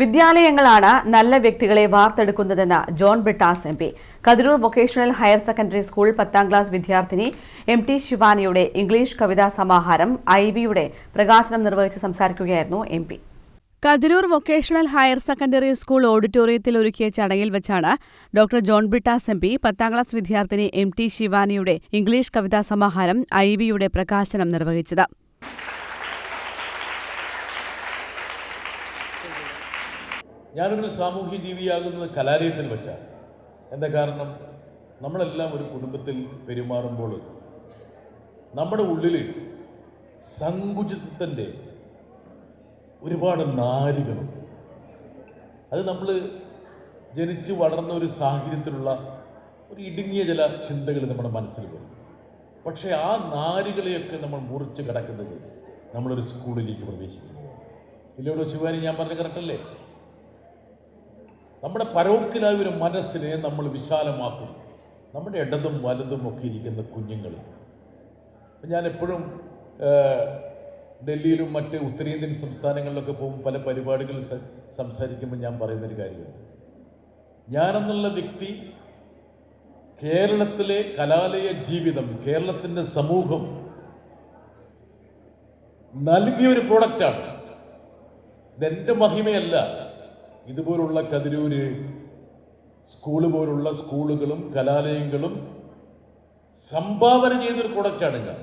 വിദ്യാലയങ്ങളാണ് നല്ല വ്യക്തികളെ വാർത്തെടുക്കുന്നതെന്ന് John Brittas M P. Kathiroor vocational higher secondary school പത്താം ക്ലാസ് വിദ്യാർത്ഥിനി എം ടി ശിവാനിയുടെ ഇംഗ്ലീഷ് കവിതാ സമാഹാരം ഐ വിയുടെ പ്രകാശനം നിർവഹിച്ച് സംസാരിക്കുകയായിരുന്നു M P. Kathiroor vocational higher secondary school ഓഡിറ്റോറിയത്തിൽ ഒരുക്കിയ ചടങ്ങിൽ വെച്ചാണ് doctor John Brittas M P പത്താം ക്ലാസ് വിദ്യാർത്ഥിനി എം ടി ശിവാനിയുടെ ഇംഗ്ലീഷ് കവിതാ സമാഹാരം ഐ വിയുടെ പ്രകാശനം നിർവഹിച്ചത്. ഞാനൊരു സാമൂഹ്യ ജീവിയാകുന്നത് കലാലയത്തിൽ വെച്ചാണ് എന്താ കാരണം? നമ്മളെല്ലാം ഒരു കുടുംബത്തിൽ പെരുമാറുമ്പോൾ നമ്മുടെ ഉള്ളിൽ സങ്കുചിതത്തിന്റെ ഒരുപാട് നാരുകളുണ്ട് അത് നമ്മൾ ജനിച്ച് വളർന്ന ഒരു സാഹചര്യത്തിലുള്ള ഒരു ഇടുങ്ങിയ ചില ചിന്തകൾ നമ്മുടെ മനസ്സിൽ വരും. പക്ഷേ ആ നാരുകളെയൊക്കെ നമ്മൾ മുറിച്ച് കിടക്കുന്നത് നമ്മളൊരു സ്കൂളിലേക്ക് പ്രവേശിക്കുന്നു ഇല്ലോടോ ശിവാനി? ഞാൻ പറഞ്ഞ കറക്റ്റല്ലേ നമ്മുടെ പരോക്കിലായ ഒരു മനസ്സിനെ നമ്മൾ വിശാലമാക്കും. നമ്മുടെ ഇടതും വലതും ഒക്കെ ഇരിക്കുന്ന കുഞ്ഞുങ്ങൾ. ഞാൻ എപ്പോഴും ഡൽഹിയിലും മറ്റ് ഉത്തരേന്ത്യൻ സംസ്ഥാനങ്ങളിലൊക്കെ പോകും പല പരിപാടികൾ സ- സംസാരിക്കുമ്പോൾ ഞാൻ പറയുന്നൊരു കാര്യമുണ്ട്. ഞാനെന്നുള്ള വ്യക്തി കേരളത്തിലെ കലാലയ ജീവിതം കേരളത്തിന്റെ സമൂഹം നൽകിയ ഒരു പ്രോഡക്റ്റാണ് ഇതെന്റെ മഹിമയല്ല. ഇതുപോലുള്ള കതിരൂര് സ്കൂൾ പോലുള്ള സ്കൂളുകളും കലാലയങ്ങളും സംഭാവന ചെയ്തൊരു പ്രൊഡക്റ്റാണ് ഞാൻ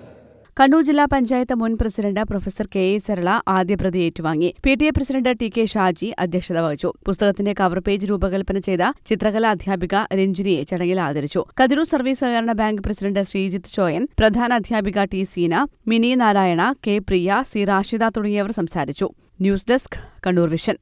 കണ്ണൂർ ജില്ലാ പഞ്ചായത്ത് മുൻ president professor K A Sarala ആദ്യ പ്രതി ഏറ്റുവാങ്ങി. P T A president T K Shaji അധ്യക്ഷത വഹിച്ചു. പുസ്തകത്തിന്റെ കവർ പേജ് രൂപകൽപ്പന ചെയ്ത ചിത്രകലാ അധ്യാപിക രഞ്ജിനിയെ ചടങ്ങിൽ ആദരിച്ചു. കതിരൂർ സർവീസ് സഹകരണ ബാങ്ക് പ്രസിഡന്റ് ശ്രീജിത്ത് ചോയൻ പ്രധാന അധ്യാപിക T Seena Mini Narayana K Priya C Rashida തുടങ്ങിയവർ സംസാരിച്ചു. News desk Kannur vision.